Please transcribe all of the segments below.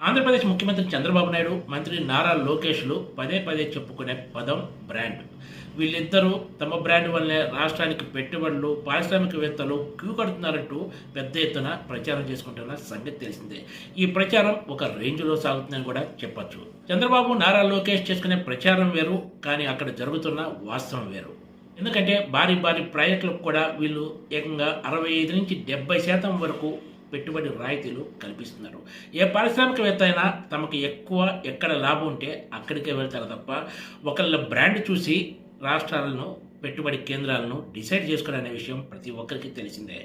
ఆంధ్రప్రదేశ్ ముఖ్యమంత్రి చంద్రబాబు నాయుడు మంత్రి నారా లోకేష్లు పదే పదే చెప్పుకునే పదం బ్రాండ్. వీళ్ళిద్దరూ తమ బ్రాండ్ వల్లే రాష్ట్రానికి పెట్టుబడులు పారిశ్రామికవేత్తలు క్యూ కడుతున్నారంటూ పెద్ద ఎత్తున ప్రచారం చేసుకుంటున్న సంగతి తెలిసిందే. ఈ ప్రచారం ఒక రేంజ్లో సాగుతుందని కూడా చెప్పచ్చు. చంద్రబాబు నారా లోకేష్ చేసుకునే ప్రచారం వేరు కానీ అక్కడ జరుగుతున్న వాస్తవం వేరు. ఎందుకంటే భారీ భారీ ప్రాజెక్టులకు కూడా వీళ్ళు ఏకంగా అరవై ఐదు నుంచి డెబ్బై శాతం వరకు పెట్టుబడి రాయితీలు కల్పిస్తున్నారు. ఏ పారిశ్రామికవేత్త అయినా తమకు ఎక్కువ ఎక్కడ లాభం ఉంటే అక్కడికే వెళ్తారు తప్ప ఒకళ్ళ బ్రాండ్ చూసి రాష్ట్రాలను పెట్టుబడి కేంద్రాలను డిసైడ్ చేసుకోవడం అనే విషయం ప్రతి ఒక్కరికి తెలిసిందే.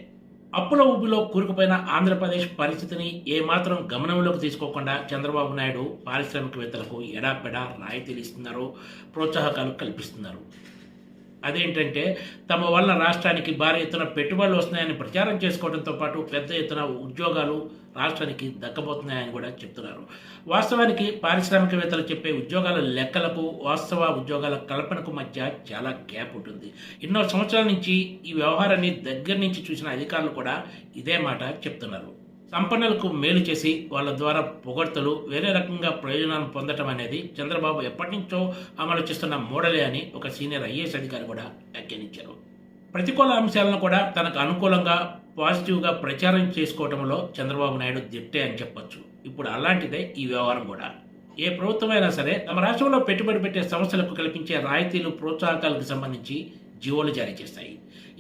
అప్పుల ఊపిలో కూరుకుపోయిన ఆంధ్రప్రదేశ్ పరిస్థితిని ఏమాత్రం గమనంలోకి తీసుకోకుండా చంద్రబాబు నాయుడు పారిశ్రామికవేత్తలకు ఎడాపెడా రాయితీలు ఇస్తున్నారు ప్రోత్సాహకాలు కల్పిస్తున్నారు. అదేంటంటే తమ వల్ల రాష్ట్రానికి భారీ ఎత్తున పెట్టుబడులు వస్తున్నాయని ప్రచారం చేసుకోవడంతో పాటు పెద్ద ఎత్తున ఉద్యోగాలు రాష్ట్రానికి దక్కబోతున్నాయని కూడా చెప్తున్నారు. వాస్తవానికి పారిశ్రామికవేత్తలు చెప్పే ఉద్యోగాల లెక్కలకు వాస్తవ ఉద్యోగాల కల్పనకు మధ్య చాలా గ్యాప్ ఉంటుంది. ఎన్నో సంవత్సరాల నుంచి ఈ వ్యవహారాన్ని దగ్గర నుంచి చూసిన అధికారులు కూడా ఇదే మాట చెప్తున్నారు. సంపన్నులకు మేలు చేసి వాళ్ళ ద్వారా పొగడ్తలు వేరే రకంగా ప్రయోజనాలను పొందటం అనేది చంద్రబాబు ఎప్పటి నుంచో అమలు చేస్తున్న మోడలే అని ఒక సీనియర్ ఐఏఎస్ అధికారి కూడా వ్యాఖ్యానించారు. ప్రతికూల అంశాలను కూడా తనకు అనుకూలంగా పాజిటివ్గా ప్రచారం చేసుకోవడంలో చంద్రబాబు నాయుడు దిట్టే అని చెప్పొచ్చు. ఇప్పుడు అలాంటిదే ఈ వ్యవహారం కూడా. ఏ ప్రభుత్వమైనా సరే తమ రాష్ట్రంలో పెట్టుబడి పెట్టే సంస్థలకు కల్పించే రాయితీలు ప్రోత్సాహకాలకు సంబంధించి జీవోలు జారీ చేస్తాయి.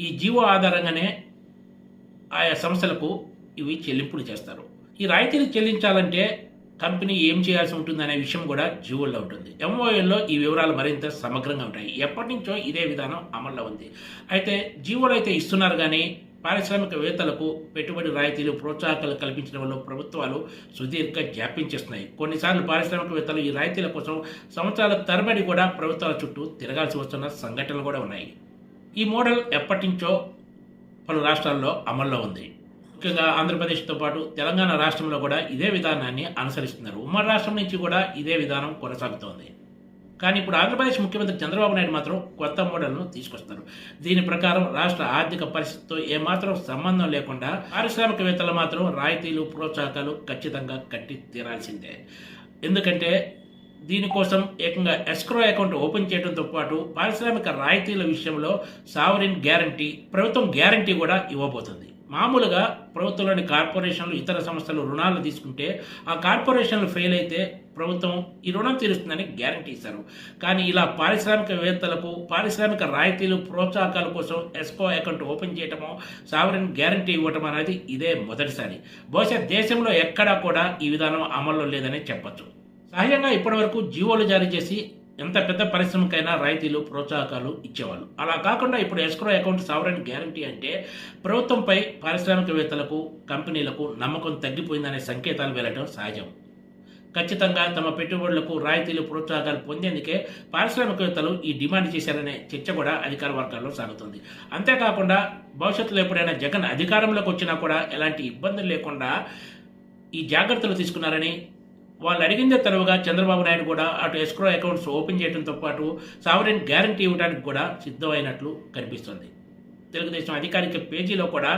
ఈ జీవో ఆధారంగానే ఆయా సంస్థలకు ఇవి చెల్లింపులు చేస్తారు. ఈ రాయితీలు చెల్లించాలంటే కంపెనీ ఏం చేయాల్సి ఉంటుంది అనే విషయం కూడా జీవోల్లో ఉంటుంది. ఎంఓఎల్లో ఈ వివరాలు మరింత సమగ్రంగా ఉంటాయి. ఎప్పటి నుంచో ఇదే విధానం అమల్లో ఉంది. అయితే జీవోలు అయితే ఇస్తున్నారు కానీ పారిశ్రామికవేత్తలకు పెట్టుబడి రాయితీలు ప్రోత్సాహకాలు కల్పించడంలో ప్రభుత్వాలు సుదీర్ఘ జాప్యం చేస్తున్నాయి కొన్నిసార్లు పారిశ్రామికవేత్తలు ఈ రాయితీల కోసం సంవత్సరాల తరబడి కూడా ప్రభుత్వాల చుట్టూ తిరగాల్సి వస్తున్న సంఘటనలు కూడా ఉన్నాయి. ఈ మోడల్ ఎప్పటి నుంచో పలు రాష్ట్రాల్లో అమల్లో ఉంది. ముఖ్యంగా ఆంధ్రప్రదేశ్తో పాటు తెలంగాణ రాష్ట్రంలో కూడా ఇదే విధానాన్ని అనుసరిస్తున్నారు. ఉమ్మడి రాష్ట్రం నుంచి కూడా ఇదే విధానం కొనసాగుతోంది. కానీ ఇప్పుడు ఆంధ్రప్రదేశ్ ముఖ్యమంత్రి చంద్రబాబు నాయుడు మాత్రం కొత్త మోడల్ను తీసుకొస్తారు దీని ప్రకారం రాష్ట్ర ఆర్థిక పరిస్థితితో ఏమాత్రం సంబంధం లేకుండా పారిశ్రామికవేత్తలు మాత్రం రాయితీలు ప్రోత్సాహకాలు ఖచ్చితంగా కట్టి తీరాల్సిందే. ఎందుకంటే దీనికోసం ఏకంగా ఎస్క్రో అకౌంట్ ఓపెన్ చేయడంతో పాటు పారిశ్రామిక రాయితీల విషయంలో సావరిన్ గ్యారంటీ ప్రభుత్వం గ్యారంటీ కూడా ఇవ్వబోతుంది. మామూలుగా ప్రభుత్వంలోని కార్పొరేషన్లు ఇతర సంస్థలు రుణాలు తీసుకుంటే ఆ కార్పొరేషన్లు ఫెయిల్ అయితే ప్రభుత్వం ఈ రుణం తీరుస్తుందని గ్యారంటీ ఇస్తారు. కానీ ఇలా పారిశ్రామికవేత్తలకు పారిశ్రామిక రాయితీలు ప్రోత్సాహకాల కోసం ఎస్కో అకౌంట్ ఓపెన్ చేయటమో సావరిన్ గ్యారంటీ ఇవ్వటం అనేది ఇదే మొదటిసారి. బహుశా దేశంలో ఎక్కడా కూడా ఈ విధానం అమల్లో లేదని చెప్పొచ్చు. సహజంగా ఇప్పటివరకు జీవోలు జారీ చేసి ఎంత పెద్ద పరిశ్రమకైనా రాయితీలు ప్రోత్సాహకాలు ఇచ్చేవాళ్ళు. అలా కాకుండా ఇప్పుడు ఎస్క్రో అకౌంట్ సావరన్ గ్యారంటీ అంటే ప్రభుత్వంపై పారిశ్రామికవేత్తలకు కంపెనీలకు నమ్మకం తగ్గిపోయిందనే సంకేతాలు వెళ్ళటం సహజం. ఖచ్చితంగా తమ పెట్టుబడులకు రాయితీలు ప్రోత్సాహకాలు పొందేందుకే పారిశ్రామికవేత్తలు ఈ డిమాండ్ చేశారనే చర్చ కూడా అధికార వర్గాల్లో సాగుతుంది. అంతేకాకుండా భవిష్యత్తులో ఎప్పుడైనా జగన్ అధికారంలోకి వచ్చినా కూడా ఎలాంటి ఇబ్బందులు లేకుండా ఈ జాగ్రత్తలు తీసుకున్నారని వాళ్ళు అడిగిందే తరువుగా చంద్రబాబు నాయుడు కూడా అటు ఎస్క్రో అకౌంట్స్ ఓపెన్ చేయడంతో పాటు సావరెన్ గ్యారంటీ ఇవ్వడానికి కూడా సిద్ధమైనట్లు కనిపిస్తుంది. తెలుగుదేశం అధికారిక పేజీలో కూడా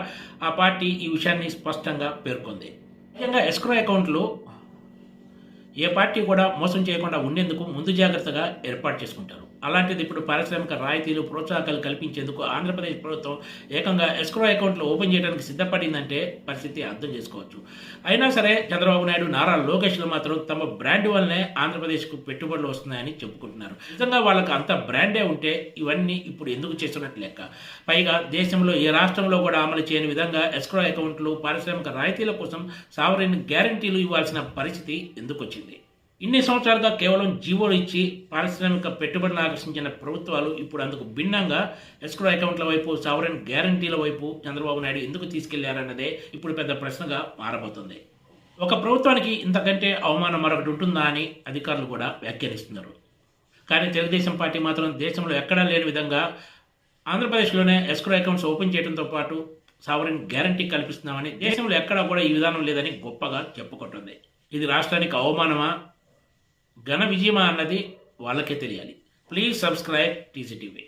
ఆ పార్టీ ఈ విషయాన్ని స్పష్టంగా పేర్కొంది. ముఖ్యంగా ఎస్క్రో అకౌంట్లు ఏ పార్టీ కూడా మోసం చేయకుండా ఉండేందుకు ముందు జాగ్రత్తగా ఏర్పాటు చేసుకుంటారు. అలాంటిది ఇప్పుడు పారిశ్రామిక రాయితీలు ప్రోత్సాహకాలు కల్పించేందుకు ఆంధ్రప్రదేశ్ ప్రభుత్వం ఏకంగా ఎస్క్రో అకౌంట్లు ఓపెన్ చేయడానికి సిద్ధపడిందంటే పరిస్థితి అర్థం చేసుకోవచ్చు. అయినా సరే చంద్రబాబు నాయుడు నారా లోకేష్లు మాత్రం తమ బ్రాండ్ వల్లనే ఆంధ్రప్రదేశ్కు పెట్టుబడులు వస్తున్నాయని చెప్పుకుంటున్నారు. నిజంగా వాళ్ళకు అంత బ్రాండే ఉంటే ఇవన్నీ ఇప్పుడు ఎందుకు చేస్తున్నట్టు లెక్క? పైగా దేశంలో ఏ రాష్ట్రంలో కూడా అమలు చేయని విధంగా ఎస్క్రో అకౌంట్లు పారిశ్రామిక రాయితీల కోసం సావరిన్ గ్యారంటీలు ఇవ్వాల్సిన పరిస్థితి ఎందుకు వచ్చింది? ఇన్ని సంవత్సరాలుగా కేవలం జీవోలు ఇచ్చి పారిశ్రామిక పెట్టుబడిని ఆకర్షించిన ప్రభుత్వాలు ఇప్పుడు అందుకు భిన్నంగా ఎస్క్రో అకౌంట్ల వైపు సావరెన్ గ్యారంటీల వైపు చంద్రబాబు నాయుడు ఎందుకు తీసుకెళ్ళారన్నదే ఇప్పుడు పెద్ద ప్రశ్నగా మారబోతుంది. ఒక ప్రభుత్వానికి ఇంతకంటే అవమానం మరొకటి ఉంటుందా అని అధికారులు కూడా వ్యాఖ్యానిస్తున్నారు. కానీ తెలుగుదేశం పార్టీ మాత్రం దేశంలో ఎక్కడా లేని విధంగా ఆంధ్రప్రదేశ్లోనే ఎస్క్రో అకౌంట్స్ ఓపెన్ చేయడంతో పాటు సావరెన్ గ్యారంటీ కల్పిస్తున్నామని దేశంలో ఎక్కడా కూడా ఈ విధానం లేదని గొప్పగా చెప్పుకుంటుంది. ఇది రాష్ట్రానికి అవమానమా? ఘన విజయమా అన్నది వాళ్ళకే తెలియాలి. Please subscribe TGTV